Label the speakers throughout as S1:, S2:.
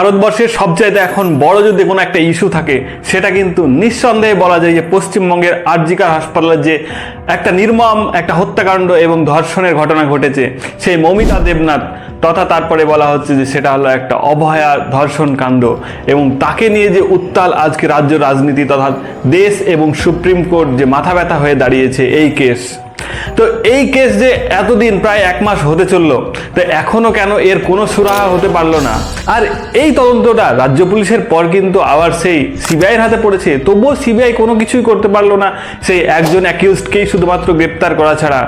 S1: ভারতবর্ষের সবচাইতে এখন বড় যদি কোনো একটা ইস্যু থাকে, সেটা কিন্তু নিঃসন্দেহে বলা যায় যে পশ্চিমবঙ্গের আরজিকার হাসপাতালের যে একটা নির্মম, একটা হত্যাকাণ্ড এবং ধর্ষণের ঘটনা ঘটেছে, সেই মমিতা দেবনাথ তথা তারপরে বলা হচ্ছে যে সেটা হলো একটা অভয়া ধর্ষণ কাণ্ড এবং তাকে নিয়ে যে উত্তাল আজকে রাজ্য রাজনীতি তথা দেশ এবং সুপ্রিম কোর্ট যে মাথা ব্যথা হয়ে দাঁড়িয়েছে এই কেস। তো এই কেস যে এতদিন, প্রায় এক মাস হতে চলল, তো এখনও কেন এর কোনো সুরাহা হতে পারল না? আর এই তদন্তটা রাজ্য পুলিশের পর কিন্তু আবার সেই সিবিআইয়ের হাতে পড়েছে, তবুও সিবিআই কোনো কিছুই করতে পারল না। সেই একজন অ্যাকিউজকেই শুধুমাত্র গ্রেপ্তার করা ছাড়া।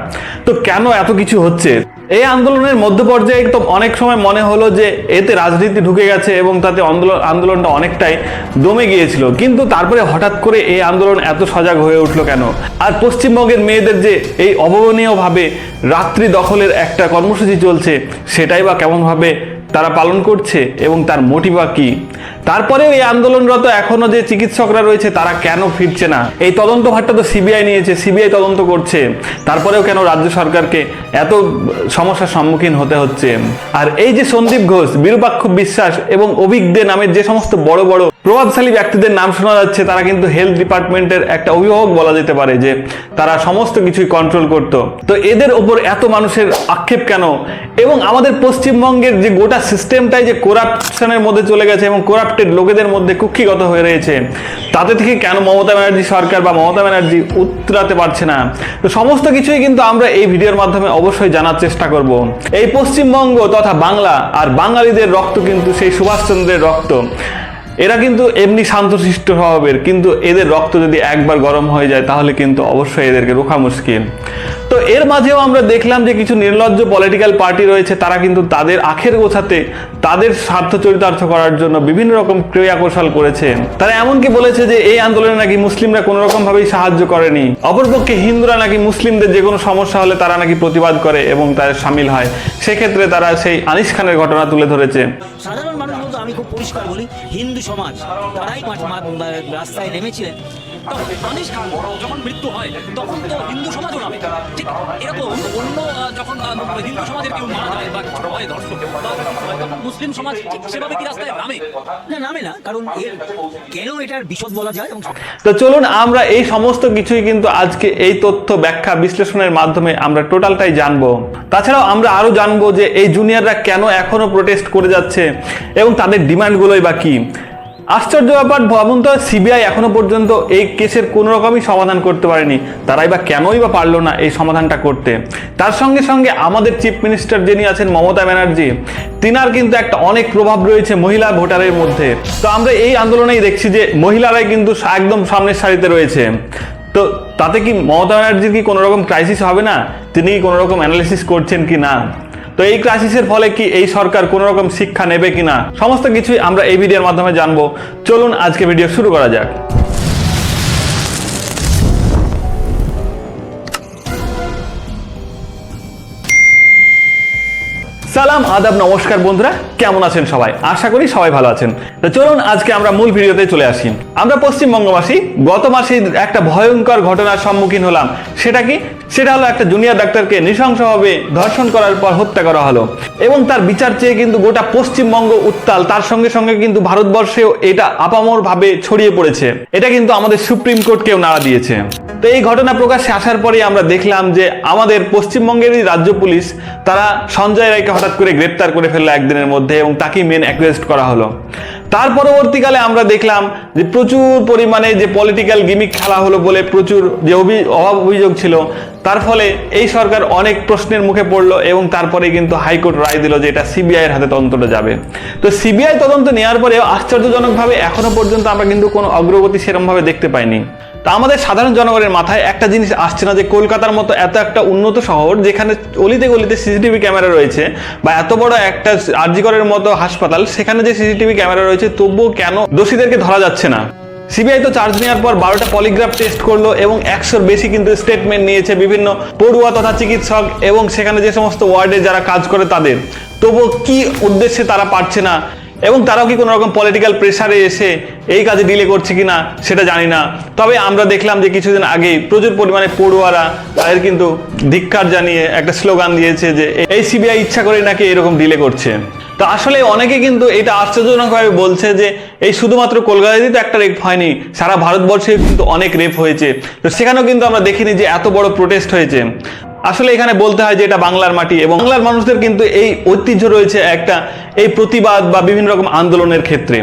S1: তো কেন এত কিছু হচ্ছে? এই আন্দোলনের মধ্য পর্যায়ে তো অনেক সময় মনে হলো যে এতে রাজনীতি ঢুকে গেছে এবং তাতে আন্দোলন, আন্দোলনটা অনেকটাই দমে গিয়েছিল। কিন্তু তারপরে হঠাৎ করে এই আন্দোলন এত সজাগ হয়ে উঠল কেন? আর পশ্চিমবঙ্গের মেয়েদের যে এই অভাবনীয়ভাবে রাত্রি দখলের একটা কর্মসূচি চলছে, সেটাই বা কেমনভাবে তারা পালন করছে এবং তার মোটিভা কি? তারপরেও এই আন্দোলনরত এখনও যে চিকিৎসকরা রয়েছে, তারা কেন ফিরছে না? এই তদন্ত ভারটা তো সিবিআই নিয়েছে, সিবিআই তদন্ত করছে। তারপরেও কেন রাজ্য সরকারকে এত সমস্যার সম্মুখীন হতে হচ্ছে? আর এই যে সন্দীপ ঘোষ, বিরূপাক্ষ বিশ্বাস এবং অভিজ্ঞ নামের যে সমস্ত বড় বড় প্রভাবশালী ব্যক্তিদের নাম শোনা যাচ্ছে, তারা কিন্তু হেলথ ডিপার্টমেন্টের একটা অভিভাবক বলা যেতে পারে যে তারা সমস্ত কিছুই কন্ট্রোল করত। তো এদের ওপর এত মানুষের আক্ষেপ কেন? এবং আমাদের পশ্চিমবঙ্গের যে গোটা সিস্টেমটাই যে করাপশনের মধ্যে চলে গেছে এবং করাপ্টেড লোকেদের মধ্যে কুক্ষিগত হয়ে রয়েছে। তাতে থেকে কেন মমতা ব্যানার্জি সরকার বা মমতা ব্যানার্জি উত্তরাতে পারছে না? তো সমস্ত কিছুই কিন্তু আমরা এই ভিডিওর মাধ্যমে অবশ্যই জানার চেষ্টা করব। এই পশ্চিমবঙ্গ তথা বাংলা আর বাঙালিদের রক্ত কিন্তু সেই সুভাষচন্দ্রের রক্ত। এরা কিন্তু এমনি শান্তশিষ্ট স্বভাবের, কিন্তু এদের রক্ত যদি একবার গরম হয়ে যায় তাহলে কিন্তু অবশ্যই এদেরকে রোখা মুশকিল। এর মাঝেও আমরা দেখলাম যে কিছু নির্লজ্জ পলিটিক্যাল পার্টি রয়েছে, তারা কিন্তু তাদের আখের গোছাতে, তাদের স্বার্থ চরিতার্থ করার জন্য বিভিন্ন রকম ক্রিয়া কৌশল করেছে। তারা এমনকি বলেছে যে এই আন্দোলনে নাকি মুসলিমরা কোনো রকম ভাবেই সাহায্য করেনি। অপরপক্ষে হিন্দুরা নাকি মুসলিমদের যে কোনো সমস্যা হলে তারা নাকি প্রতিবাদ করে এবং তাদের সামিল হয়। সেক্ষেত্রে তারা সেই আনিস খানের ঘটনা তুলে ধরেছে।
S2: সাধারণ মানুষ আমি খুব পরিষ্কার বলি, হিন্দু সমাজ, তারাই রাস্তায় নেমেছিলেন।
S3: তখন আনিস খান যখন মৃত্যু হয় তখন তো হিন্দু সমাজও নামে। ঠিক এরকম অন্য যখন হিন্দু সমাজের কেউ মারা যায় বা কিছু হয় মুসলিম সমাজ ঠিক সেভাবে কি রাস্তায় নামে?
S2: না নামে না কারণ এর কেন এটার বিশদ বলা যায়
S1: তো চলুন আমরা এই সমস্ত কিছুই কিন্তু আজকে এই তথ্য ব্যাখ্যা বিশ্লেষণের মাধ্যমে আমরা টোটালটাই জানব। তাছাড়াও আমরা আরও জানব যে এই জুনিয়ররা কেন এখনও প্রোটেস্ট করে যাচ্ছে এবং তাদের ডিমান্ডগুলোই বা কি। আশ্চর্য ব্যাপার ভাবুন তো সিবিআই এখনও পর্যন্ত এই কেসের কোনো রকমই সমাধান করতে পারেনি। তারাই বা কেনই বা পারল না এই সমাধানটা করতে। তার সঙ্গে সঙ্গে আমাদের চিফ মিনিস্টার যিনি আছেন, মমতা ব্যানার্জি, তিনার কিন্তু একটা অনেক প্রভাব রয়েছে মহিলা ভোটারের মধ্যে। তো আমরা এই আন্দোলনেই দেখছি যে মহিলারাই কিন্তু একদম সামনের সারিতে রয়েছে। তো তাতে কি মমতা ব্যানার্জির কি কোনো রকম ক্রাইসিস হবে না? তিনি কি কোনো রকম অ্যানালিসিস করছেন কি না? তো এই ক্রাইসিসের ফলে কি এই সরকার কোনো রকম শিক্ষা নেবে কিনা? সমস্ত কিছুই আমরা এই ভিডিওর মাধ্যমে জানব। চলুন আজকে ভিডিও শুরু করা যাক। সালাম আদাব, নমস্কার বন্ধুরা, কেমন আছেন সবাই? আশা করি সবাই ভালো আছেন। তো চলুন, আজকে আমরা মূল ভিডিওতে চলে আসি। আমরা পশ্চিমবঙ্গবাসী, গত মাসে একটা ভয়ঙ্কর ঘটনার সম্মুখীন হলাম। সেটা কি? সেটা হলো একটা জুনিয়র ডাক্তারকে নৃশংসভাবে ধর্ষণ করার পর হত্যা করা হলো। এবং তার বিচার চেয়ে কিন্তু গোটা পশ্চিমবঙ্গ উত্তাল। তার সঙ্গে সঙ্গে কিন্তু ভারতবর্ষেও এটা আপামর ভাবে ছড়িয়ে পড়েছে। এটা কিন্তু আমাদের সুপ্রিম কোর্টকেও নাড়া দিয়েছে। তো এই ঘটনা প্রকাশ্যে আসার পরে আমরা দেখলাম যে আমাদের পশ্চিমবঙ্গেরই রাজ্য পুলিশ তারা সঞ্জয় রায়কে হঠাৎ করে গ্রেপ্তার করে ফেলল একদিনের মধ্যে এবং তাকেই মেন অ্যাকুয়েস্ট করা হলো। তার পরবর্তীকালে আমরা দেখলাম যে প্রচুর পরিমাণে যে পলিটিক্যাল গিমিক খেলা হলো বলে প্রচুর যে অভি- অভাব অভিযোগ ছিল, তার ফলে এই সরকার অনেক প্রশ্নের মুখে পড়ল এবং তারপরে কিন্তু হাইকোর্ট রায় দিল যে এটা সিবিআই এর হাতে তদন্তটা যাবে। তো সিবিআই তদন্ত নেওয়ার পরেও আশ্চর্যজনকভাবে এখনও পর্যন্ত আমরা কিন্তু কোনো অগ্রগতি সেরমভাবে দেখতে পাইনি। তা আমাদের সাধারণ জনগণের মাথায় একটা জিনিস আসছে না যে কলকাতার মতো এত একটা উন্নত শহর যেখানে অলিতে গলিতে সিসিটিভি ক্যামেরা রয়েছে বা এত বড় একটা আরজিকরের মতো হাসপাতাল, সেখানে যে সিসিটিভি ক্যামেরা রয়েছে, তবুও কেন দোষীদেরকে ধরা যাচ্ছে না? সিবিআই তো চার্জ নেওয়ার পর বারোটা পলিগ্রাফ টেস্ট করল এবং একশোর বেশি কিন্তু স্টেটমেন্ট নিয়েছে বিভিন্ন পড়ুয়া তথা চিকিৎসক এবং সেখানে যে সমস্ত ওয়ার্ডে যারা কাজ করে তাদের। তবুও কি উদ্দেশ্যে তারা পারছে না? এবং তারাও কি কোনো রকম পলিটিক্যাল প্রেসারে এসে এই কাজে ডিলে করছে কিনা সেটা জানি না। তবে আমরা দেখলাম যে কিছুদিন আগেই প্রচুর পরিমাণে পড়ুয়ারা তাদের কিন্তু ধিক্কার জানিয়ে একটা স্লোগান দিয়েছে যে, এই সিবিআই ইচ্ছা করে নাকি এরকম ডিলে করছে? তো আসলে অনেকে কিন্তু এটা আশ্চর্যজনকভাবে বলছে যে, এই শুধুমাত্র কলকাতাতেই তো একটা রেপ হয়নি, সারা ভারতবর্ষে কিন্তু অনেক রেপ হয়েছে। তো সেখানেও কিন্তু আমরা দেখিনি যে এত বড় প্রোটেস্ট হয়েছে। আসলে এখানে বলতে হয় যে এটা বাংলার মাটি এবং বাংলার মানুষদের কিন্তু এই ঐতিহ্য রয়েছে একটা এই প্রতিবাদ বা বিভিন্ন রকম আন্দোলনের ক্ষেত্রে।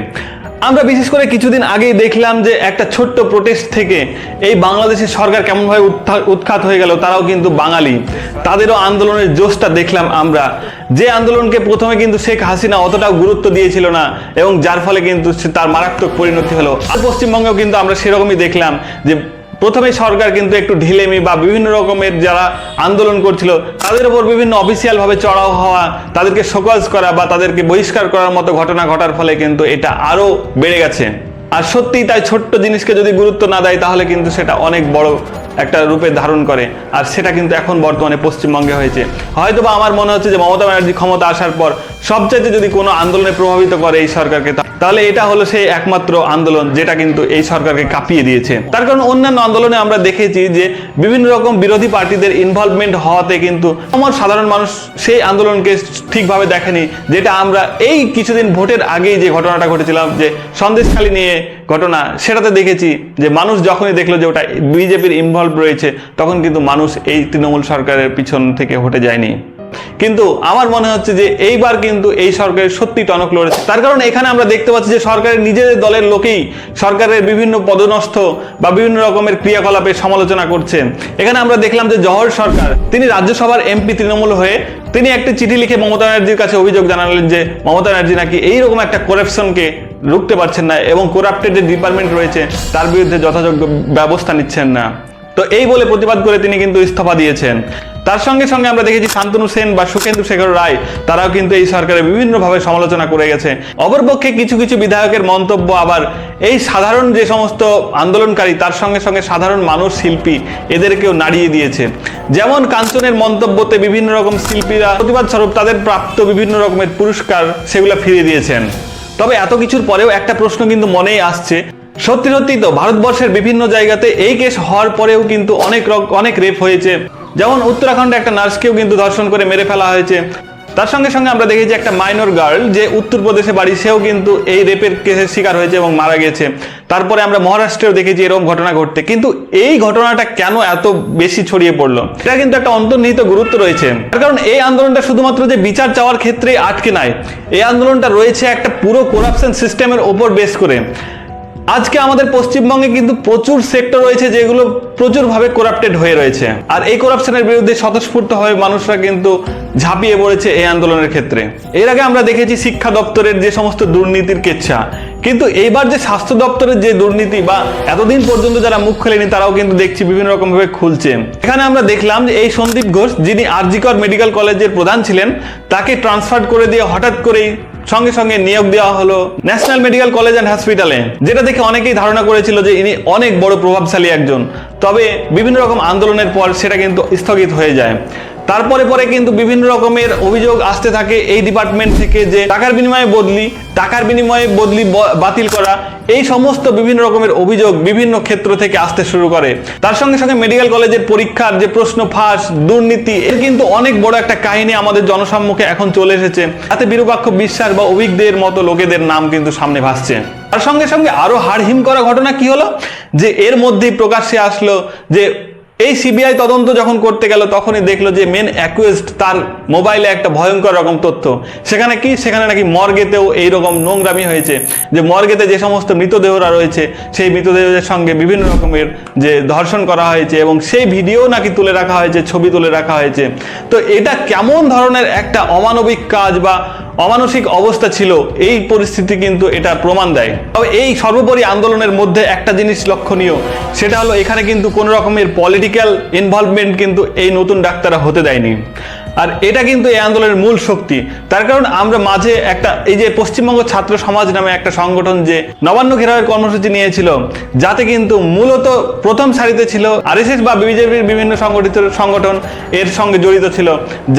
S1: আমরা বিশেষ করে কিছুদিন আগেই দেখলাম যে একটা ছোট্ট প্রোটেস্ট থেকে এই বাংলাদেশের সরকার কেমনভাবে উৎখাত হয়ে গেল তারাও কিন্তু বাঙালি। তাদেরও আন্দোলনের জোশটা দেখলাম আমরা। যে আন্দোলনকে প্রথমে কিন্তু শেখ হাসিনা অতটাও গুরুত্ব দিয়েছিল না এবং যার ফলে কিন্তু তার মারাত্মক পরিণতি হলো। আর পশ্চিমবঙ্গেও কিন্তু আমরা সেরকমই দেখলাম যে প্রথমে সরকার কিন্তু একটু ঢিলেমি বা বিভিন্ন রকমের যারা আন্দোলন করছিল, তাদের উপর বিভিন্ন অফিসিয়ালভাবে চড়াও হওয়া, তাদেরকে শোকজ করা বা তাদেরকে বহিষ্কার করার মতো ঘটনা ঘটার ফলে কিন্তু এটা আরও বেড়ে গেছে। আর সত্যিই তাই ছোট্ট জিনিসকে যদি গুরুত্ব না দেয়, তাহলে কিন্তু সেটা অনেক বড় একটা রূপে ধারণ করে, আর সেটা কিন্তু এখন বর্তমানে পশ্চিমবঙ্গে হয়েছে। হয়তো বা আমার মনে হচ্ছে যে মমতা ব্যানার্জি ক্ষমতা আসার পর সবচাইতে যদি কোনো আন্দোলনে প্রভাবিত করে এই সরকারকে তাহলে এটা হলো সেই একমাত্র আন্দোলন যেটা কিন্তু এই সরকারকে কাঁপিয়ে দিয়েছে। তার কারণ অন্যান্য আন্দোলনে আমরা দেখেছি যে বিভিন্ন রকম বিরোধী পার্টিদের ইনভলভমেন্ট হওয়াতে কিন্তু আমার সাধারণ মানুষ সেই আন্দোলনকে ঠিকভাবে দেখেনি, যেটা আমরা এই কিছুদিন ভোটের আগেই যে ঘটনাটা ঘটেছিলাম, যে সন্দেশখালী নিয়ে ঘটনা, সেটাতে দেখেছি যে মানুষ যখনই দেখল যে ওটা বিজেপির ইনভলভ রয়েছে, তখন কিন্তু মানুষ এই তৃণমূল সরকারের পিছন থেকে হটে যায়নি। কিন্তু আমার মনে হচ্ছে যে এইবার কিন্তু এই সরকারের সত্যি টনক লড়েছে। তার কারণ এখানে আমরা দেখতে পাচ্ছি যে সরকারের নিজেদের দলের লোকেই সরকারের বিভিন্ন পদনস্থ বা বিভিন্ন রকমের ক্রিয়াকলাপের সমালোচনা করছেন এখানে আমরা দেখলাম যে জহর সরকার, তিনি রাজ্যসভার এমপি তৃণমূল হয়ে তিনি একটি চিঠি লিখে মমতা ব্যানার্জির কাছে অভিযোগ জানালেন যে মমতা ব্যানার্জি নাকি এইরকম একটা করাপশনকে রুখতে পারছেন না এবং করাপ্টেড যে ডিপার্টমেন্ট রয়েছে, তার বিরুদ্ধে যথাযোগ্য ব্যবস্থা নিচ্ছেন না। তো এই বলে প্রতিবাদ করে তিনি কিন্তু ইস্তফা দিয়েছেন। তার সঙ্গে সঙ্গে আমরা দেখেছি শান্তনু সেন বা সুখেন্দু শেখর রায়, তারাও কিন্তু এই সরকারের বিভিন্নভাবে সমালোচনা করে গেছে। অপরপক্ষে কিছু কিছু বিধায়কের মন্তব্য আবার এই সাধারণ যে সমস্ত আন্দোলনকারী, তার সঙ্গে সঙ্গে সাধারণ মানুষ, শিল্পী, এদেরকেও নাড়িয়ে দিয়েছে। যেমন কাঞ্চনের মন্তব্যতে বিভিন্ন রকম শিল্পীরা প্রতিবাদ স্বরূপ তাদের প্রাপ্ত বিভিন্ন রকমের পুরস্কার সেগুলো ফিরিয়ে দিয়েছেন। তবে এত কিছুর পরেও একটা প্রশ্ন কিন্তু মনেই আসছে সত্যি সত্যি তো ভারতবর্ষের বিভিন্ন জায়গাতে এই কেস হওয়ার পরেও কিন্তু অনেক অনেক রেপ হয়েছে। যেমন উত্তরাখণ্ডে একটা নার্সকেও কিন্তু ধর্ষণ করে মেরে ফেলা হয়েছে। তার সঙ্গে সঙ্গে আমরা দেখেছি একটা মাইনর গার্ল যে উত্তরপ্রদেশে বাড়ি, সেও কিন্তু এই রেপের কেসের শিকার হয়েছে এবং মারা গেছে। তারপরে আমরা মহারাষ্ট্রেও দেখেছি এরকম ঘটনা ঘটতে। কিন্তু এই ঘটনাটা কেন এত বেশি ছড়িয়ে পড়ল? এটা কিন্তু একটা অন্তর্নিহিত গুরুত্ব রয়েছে। তার কারণ এই আন্দোলনটা শুধুমাত্র যে বিচার চাওয়ার ক্ষেত্রে আটকে নাই, এই আন্দোলনটা রয়েছে একটা পুরো করাপশন সিস্টেমের ওপর বেস করে। আজকে আমাদের পশ্চিমবঙ্গে কিন্তু প্রচুর সেক্টর রয়েছে যেগুলো প্রচুরভাবে করাপ্টেড হয়ে রয়েছে। আর এই করাপশনের বিরুদ্ধে স্বতঃস্ফূর্ত হয়ে মানুষরা কিন্তু ঝাঁপিয়ে পড়েছে এই আন্দোলনের ক্ষেত্রে। এর আগে আমরা দেখেছি শিক্ষা দপ্তরের যে সমস্ত দুর্নীতির কেচ্ছা, কিন্তু এইবার যে স্বাস্থ্য দপ্তরের যে দুর্নীতি বা এতদিন পর্যন্ত যারা মুখ খোলেনি তারাও কিন্তু দেখছি বিভিন্ন রকম ভাবে খুলছে। এখানে আমরা দেখলাম যে এই সন্দীপ ঘোষ, যিনি আরজিকর মেডিকেল কলেজের প্রধান ছিলেন, তাকে ট্রান্সফার করে দিয়ে হঠাৎ করেই সঙ্গে সঙ্গে নিয়োগ দেওয়া হলো ন্যাশনাল মেডিকেল কলেজ অ্যান্ড হসপিটালে, যেটা দেখে অনেকেই ধারণা করেছিল যে ইনি অনেক বড় প্রভাবশালী একজন। তবে বিভিন্ন রকম আন্দোলনের পর সেটা কিন্তু স্থগিত হয়ে যায়। তারপরে পরে কিন্তু বিভিন্ন রকমের অভিযোগ আসতে থাকে এই ডিপার্টমেন্ট থেকে যে টাকার বিনিময়ে বদলি, টাকার বিনিময়ে বদলি বাতিল করা, এই সমস্ত বিভিন্ন রকমের অভিযোগ বিভিন্ন ক্ষেত্র থেকে আসতে শুরু করে। তার সঙ্গে সঙ্গে মেডিকেল কলেজের পরীক্ষার যে প্রশ্ন ফাঁস, দুর্নীতি, এর কিন্তু অনেক বড় একটা কাহিনী আমাদের জনসম্মুখে এখন চলে এসেছে। তাতে বিরূপাক্ষ বিশ্বাস বা অভিজ্ঞদের মতো লোকেদের নাম কিন্তু সামনে ভাসছে। তার সঙ্গে সঙ্গে আরও হাড়হিম করা ঘটনা কি হলো? যে এর মধ্যেই প্রকাশ্যে আসলো যে এই সিবিআই তদন্ত যখন করতে গেল, তখনই দেখল যে মেন অ্যাকুয়েস্ট তার মোবাইলে একটা ভয়ঙ্কর রকম তথ্য। সেখানে কি? সেখানে নাকি মর্গেতেও এইরকম নোংরামি হয়েছে যে মর্গেতে যে সমস্ত মৃতদেহরা রয়েছে, সেই মৃতদেহদের সঙ্গে বিভিন্ন রকমের যে ধর্ষণ করা হয়েছে এবং সেই ভিডিও নাকি তুলে রাখা হয়েছে, ছবি তুলে রাখা হয়েছে। তো এটা কেমন ধরনের একটা অমানবিক কাজ বা অমানসিক অবস্থা ছিল, এই পরিস্থিতি কিন্তু এটা প্রমাণ দেয়। তবে এই সর্বোপরি আন্দোলনের মধ্যে একটা জিনিস লক্ষণীয়, সেটা হলো এখানে কিন্তু কোনো রকমের পলিটিক্যাল ইনভলভমেন্ট কিন্তু এই নতুন ডাক্তাররা হতে দেয়নি। আর এটা কিন্তু এই আন্দোলনের মূল শক্তি। তার কারণ আমরা মাঝে একটা, এই যে পশ্চিমবঙ্গ ছাত্র সমাজ নামে একটা সংগঠন যে নবান্ন ঘেরাওয়ের কর্মসূচি নিয়েছিল, যাতে কিন্তু মূলত প্রথম সারিতে ছিল আরএসএস বা বিজেপির বিভিন্ন সংগঠিত সংগঠন এর সঙ্গে জড়িত ছিল,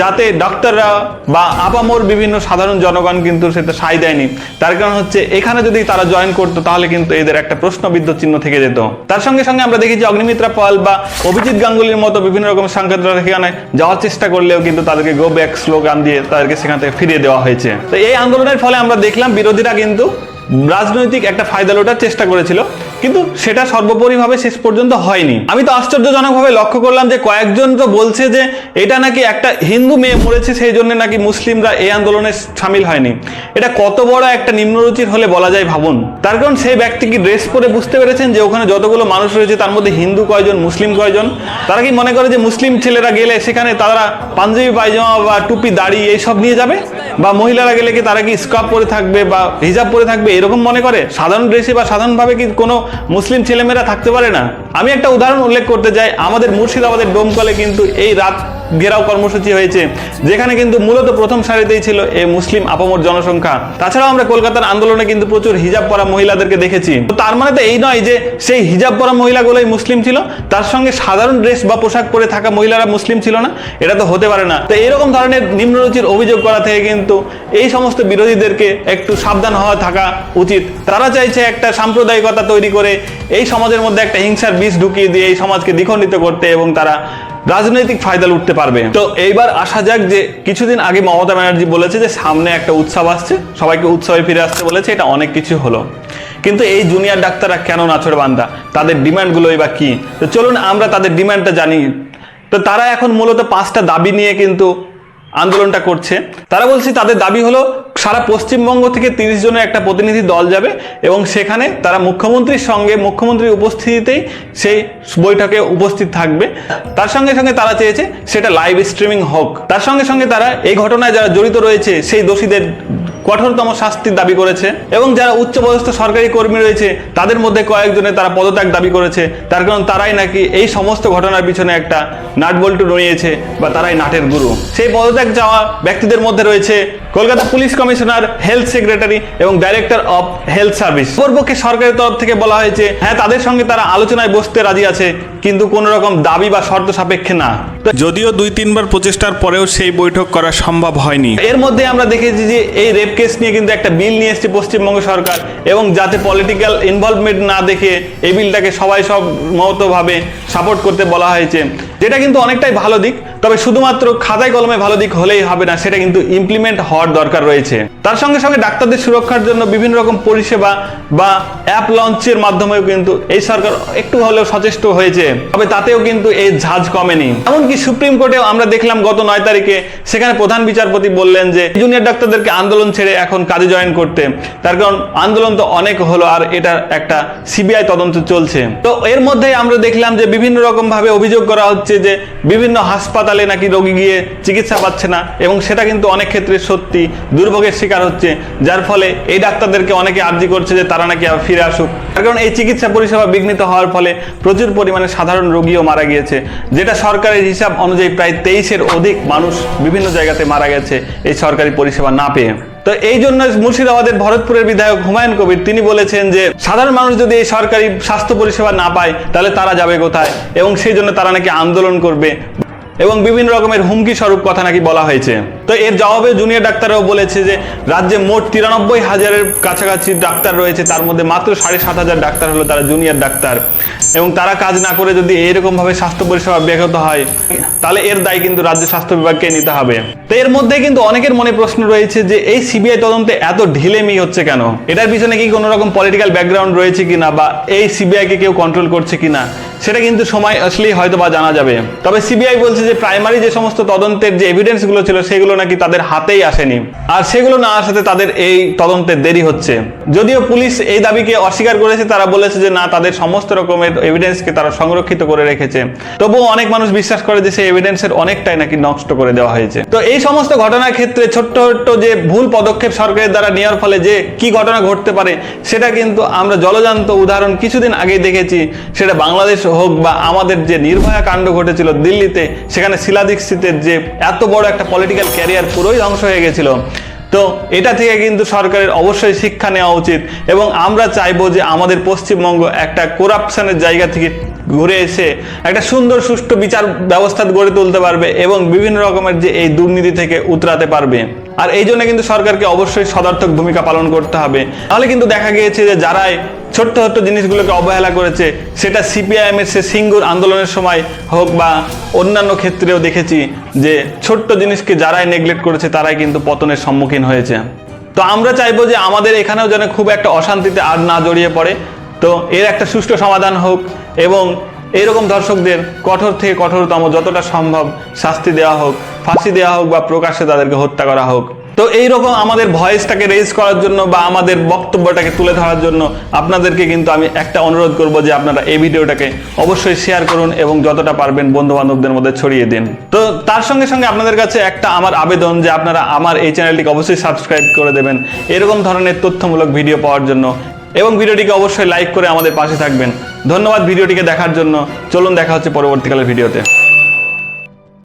S1: যাতে ডক্টররা বা আপামোর বিভিন্ন সাধারণ জনগণ কিন্তু সেটা সাই দেয়নি। তার কারণ হচ্ছে এখানে যদি তারা জয়েন করতো, তাহলে কিন্তু এদের একটা প্রশ্নবিদ্ধ চিহ্ন থেকে যেত। তার সঙ্গে সঙ্গে আমরা দেখেছি অগ্নিমিত্রা পাল বা অভিজিৎ গাঙ্গুলির মতো বিভিন্ন রকম সেখানে যাওয়ার চেষ্টা করলেও কিন্তু তাদেরকে গো ব্যাক স্লোগান দিয়ে তাদেরকে সেখান থেকে ফিরিয়ে দেওয়া হয়েছে। তো এই আন্দোলনের ফলে আমরা দেখলাম বিরোধীরা কিন্তু রাজনৈতিক একটা ফায়দা লোটার চেষ্টা করেছিল, কিন্তু সেটা সর্বোপরিভাবে শেষ পর্যন্ত হয়নি। আমি তো আশ্চর্যজনকভাবে লক্ষ্য করলাম যে কয়েকজন তো বলছে যে এটা নাকি একটা হিন্দু মেয়ে মরেছে, সেই জন্য নাকি মুসলিমরা এই আন্দোলনে সামিল হয়নি। এটা কত বড় একটা নিম্নরুচির হলে বলা যায় ভাবুন। তার কারণ সেই ব্যক্তি কি ড্রেস পরে বুঝতে পেরেছেন যে ওখানে যতগুলো মানুষ রয়েছে, তার মধ্যে হিন্দু কয়জন, মুসলিম কয়জন? তারা কি মনে করে যে মুসলিম ছেলেরা গেলে সেখানে তারা পাঞ্জাবি, পায়জামা বা টুপি, দাড়ি, এইসব নিয়ে যাবে? বা মহিলারা গেলে কি তারা কি স্কার্ফ পরে থাকবে বা হিজাব পরে থাকবে? এরকম মনে করে? সাধারণ ড্রেসে বা সাধারণভাবে কি কোনো মুসলিম ছেলেমেয়েরা থাকতে পারে না? আমি একটা উদাহরণ উল্লেখ করতে চাই। আমাদের মুর্শিদাবাদের ডোমকলে কিন্তু এই রাত ঘেরাও কর্মসূচি হয়েছে, যেখানে কিন্তু মূলত প্রথম সারিতেই ছিল এই মুসলিম আপামর জনসংখ্যা। তাছাড়াও আমরা কলকাতার আন্দোলনে কিন্তু প্রচুর হিজাব পরা মহিলাদেরকে দেখেছি। তো তার মানে তো এই নয় যে সেই হিজাব পরা মহিলাগুলোই মুসলিম ছিল, তার সঙ্গে সাধারণ ড্রেস বা পোশাক পরে থাকা মহিলারা মুসলিম ছিল না, এটা তো হতে পারে না। তো এরকম ধরনের নিম্নরুচির অভিযোগ করা থেকে কিন্তু এই সমস্ত বিরোধীদেরকে একটু সাবধান হওয়া থাকা উচিত। তারা চাইছে একটা সাম্প্রদায়িকতা তৈরি করে এই সমাজের মধ্যে একটা হিংসার বিষ ঢুকিয়ে দিয়ে এই সমাজকে দ্বিখণ্ডিত করতে এবং তারা রাজনৈতিক ফায়দা লুটতে পারবে। তো এইবার আসা যাক যে কিছুদিন আগে মমতা ব্যানার্জি বলেছে যে সামনে একটা উৎসব আসছে, সবাইকে উৎসবে ফিরে আসতে বলেছে, এটা অনেক কিছু হলো। কিন্তু এই জুনিয়র ডাক্তাররা কেন নাছর বান্দা? তাদের ডিমান্ডগুলোই বা কি? তো চলুন আমরা তাদের ডিমান্ডটা জানি। তো তারা এখন মূলত পাঁচটা দাবি নিয়ে কিন্তু আন্দোলনটা করছে। তারা বলছে তাদের দাবি হলো সারা পশ্চিমবঙ্গ থেকে তিরিশ জনের একটা প্রতিনিধি দল যাবে এবং সেখানে তারা মুখ্যমন্ত্রীর সঙ্গে মুখ্যমন্ত্রীর উপস্থিতিতেই সেই বৈঠকে উপস্থিত থাকবে। তার সঙ্গে সঙ্গে তারা চেয়েছে সেটা লাইভ স্ট্রিমিং হোক। তার সঙ্গে সঙ্গে তারা এই ঘটনায় যারা জড়িত রয়েছে সেই দোষীদের কঠোরতম শাস্তির দাবি করেছে এবং যারা উচ্চপদস্থ সরকারি কর্মী রয়েছে তাদের মধ্যে কয়েকজনে তারা পদত্যাগ দাবি করেছে। তার কারণ তারাই নাকি এই সমস্ত ঘটনার পিছনে একটা নাটবল্টু রয়েছে বা তারাই নাটের গুরু। সেই পদত্যাগ যাওয়া ব্যক্তিদের মধ্যে রয়েছে Kolkata police commissioner health secretary এবং ডাইরেক্টর অফ হেলথ সার্ভিস। পক্ষে সরকারের তরফ থেকে বলা হয়েছে হ্যাঁ তাদের সঙ্গে তারা আলোচনায় বসতে রাজি আছে কিন্তু কোনো রকম দাবি বা শর্ত সাপেক্ষে না।
S4: যদিও দুই তিনবার প্রচেষ্টার পরেও সেই বৈঠক করা সম্ভব হয়নি।
S1: এর মধ্যে আমরা দেখেছি যে এই রেপ কেস নিয়ে কিন্তু একটা বিল নিয়ে এসছে পশ্চিমবঙ্গ সরকার এবং যাতে পলিটিক্যাল ইনভলভমেন্ট না দেখে এই বিলটাকে সবাই সব মতভাবে সাপোর্ট করতে বলা হয়েছে। যেটা কিন্তু অনেকটাই ভালো দিক, তবে শুধুমাত্র খাতায় কলমে ভালো দিক হলেই হবে না, সেটা কিন্তু ইমপ্লিমেন্ট হওয়ার দরকার রয়েছে। তার সঙ্গে সঙ্গে ডাক্তারদের সুরক্ষার জন্য বিভিন্ন রকম পরিষেবা বা অ্যাপ লঞ্চের মাধ্যমেও কিন্তু এই সরকার একটু হলেও সচেষ্ট হয়েছে, তবে তাতেও কিন্তু এই ঝাঁজ কমেনি। এমনকি সুপ্রিম কোর্টেও আমরা দেখলাম গত নয় তারিখে সেখানে প্রধান বিচারপতি বললেন যে জুনিয়র ডাক্তারদেরকে আন্দোলন ছেড়ে এখন কাজে জয়েন করতে। তার কারণ আন্দোলন তো অনেক হলো আর এটা একটা সিবিআই তদন্ত চলছে। তো এর মধ্যে আমরা দেখলাম যে বিভিন্ন রকম ভাবে অভিযোগ করা হচ্ছে যে বিভিন্ন হাসপাতালে নাকি রোগী গিয়ে চিকিৎসা পাচ্ছে না এবং সেটা কিন্তু অনেক ক্ষেত্রে সত্যি দুর্ভোগের শিকার হচ্ছে, যার ফলে এই ডাক্তারদেরকে অনেকে আর্জি করছে যে তারা নাকি ফিরে আসুক। তার কারণ এই চিকিৎসা পরিষেবা বিঘ্নিত হওয়ার ফলে প্রচুর পরিমাণে সাধারণ রোগীও মারা গিয়েছে, যেটা সরকারের হিসাব অনুযায়ী প্রায় তেইশের অধিক মানুষ বিভিন্ন জায়গাতে মারা গেছে এই সরকারি পরিষেবা না পেয়ে। তো এই জন্য মুর্শিদাবাদের ভরতপুরের বিধায়ক হুমায়ুন কবির, তিনি বলেছেন যে সাধারণ মানুষ যদি এই সরকারি স্বাস্থ্য পরিষেবা না পায়, তাহলে তারা যাবে কোথায়? এবং সেই জন্য তারা নাকি আন্দোলন করবে। এবং বিভিন্ন রকমের হুমকি স্বরূপ কথা নাকি বলা হয়েছে। তো এর জবাবে জুনিয়র ডাক্তাররাও বলেছে যে, রাজ্যে মোট তিরানব্বই হাজারের কাছাকাছি ডাক্তার রয়েছে, তার মধ্যে মাত্র সাড়ে সাত হাজার ডাক্তার হলো তারা জুনিয়র ডাক্তার। এবং তারা কাজ না করে যদি এরকমভাবে স্বাস্থ্য পরিষেবা ব্যাহত হয়, তাহলে এর দায় কিন্তু রাজ্য স্বাস্থ্য বিভাগকে নিতে হবে। তো এর মধ্যে কিন্তু অনেকের মনে প্রশ্ন রয়েছে যে, এই সিবিআই তদন্তে এত ঢিলেমি হচ্ছে কেন? এটার পিছনে কি কোনো রকম পলিটিক্যাল ব্যাকগ্রাউন্ড রয়েছে কিনা বা এই সিবিআইকে কেউ কন্ট্রোল করছে কিনা? সেটা কিন্তু সময় আসলেই হয়তো বা জানা যাবে। তবে সিবিআই বলছে যে প্রাইমারি যে সমস্ত তদন্তের যে এভিডেন্সগুলো ছিল, সেগুলো নাকি তাদের হাতেই আসেনি। আর সেগুলো না আসাতে তাদের এই তদন্তের দেরি হচ্ছে। যদিও পুলিশ এই দাবিকে অস্বীকার করেছে, তারা বলেছে যে না, তাদের সমস্ত রকমের এভিডেন্সকে তারা সংরক্ষিত করে রেখেছে। তবুও অনেক মানুষ বিশ্বাস করে যে সেই এভিডেন্সের অনেকটাই নাকি নষ্ট করে দেওয়া হয়েছে। তো এই সমস্ত ঘটনার ক্ষেত্রে ছোট্ট ছোট্ট যে ভুল পদক্ষেপ সরকারের দ্বারা নেওয়ার ফলে যে কি ঘটনা ঘটতে পারে, সেটা কিন্তু আমরা জলজান্ত উদাহরণ কিছুদিন আগেই দেখেছি। সেটা বাংলাদেশ হোক বা আমাদের যে নির্ভয়া কাণ্ড ঘটেছিল দিল্লিতে সেখানে শিলা দীক্ষিতের যে এত বড় একটা পলিটিক্যাল ক্যারিয়ার পুরোই ধ্বংস হয়ে গেছিল। তো এটা থেকে কিন্তু সরকারের অবশ্যই শিক্ষা নেওয়া উচিত এবং আমরা চাইব যে আমাদের পশ্চিমবঙ্গ একটা করাপশনের জায়গা থেকে ঘুরে এসে একটা সুন্দর সুষ্ঠু বিচার ব্যবস্থা গড়ে তুলতে পারবে এবং বিভিন্ন রকমের যে এই দুর্নীতি থেকে উতরাতে পারবে। আর এই জন্য কিন্তু সরকারকে অবশ্যই সদার্থক ভূমিকা পালন করতে হবে। তাহলে কিন্তু দেখা গিয়েছে যে যারাই ছোট্ট ছোট্ট জিনিসগুলোকে অবহেলা করেছে, সেটা সিপিআইএম এর সে সিঙ্গুর আন্দোলনের সময় হোক বা অন্যান্য ক্ষেত্রেও দেখেছি যে ছোট্ট জিনিসকে যারাই নেগলেক্ট করেছে, তারাই কিন্তু পতনের সম্মুখীন হয়েছে। তো আমরা চাইব যে আমাদের এখানেও যেন খুব একটা অশান্তিতে আর না জড়িয়ে পড়ে। তো এর একটা সুষ্ঠু সমাধান হোক এবং এইরকম দর্শকদের কঠোর থেকে কঠোরতম যতটা সম্ভব শাস্তি দেওয়া হোক, ফাঁসি দেওয়া হোক বা প্রকাশ্যে তাদেরকে হত্যা করা হোক। তো এইরকম আমাদের ভয়েসটাকে রেজ করার জন্য বা আমাদের বক্তব্যটাকে তুলে ধরার জন্য আপনাদেরকে কিন্তু আমি একটা অনুরোধ করব যে আপনারা এই ভিডিওটাকে অবশ্যই শেয়ার করুন এবং যতটা পারবেন বন্ধু বান্ধবদের মধ্যে ছড়িয়ে দিন। তো তার সঙ্গে সঙ্গে আপনাদের কাছে একটা আমার আবেদন যে আপনারা আমার এই চ্যানেলটিকে অবশ্যই সাবস্ক্রাইব করে দেবেন। এরকম ধরনের তথ্যমূলক ভিডিও পাওয়ার জন্য এবং ভিডিওটিকে অবশ্যই লাইক করে আমাদের পাশে থাকবেন। ধন্যবাদ ভিডিওটিকে দেখার জন্য। চলুন দেখা হচ্ছে পরবর্তীকালের ভিডিওতে।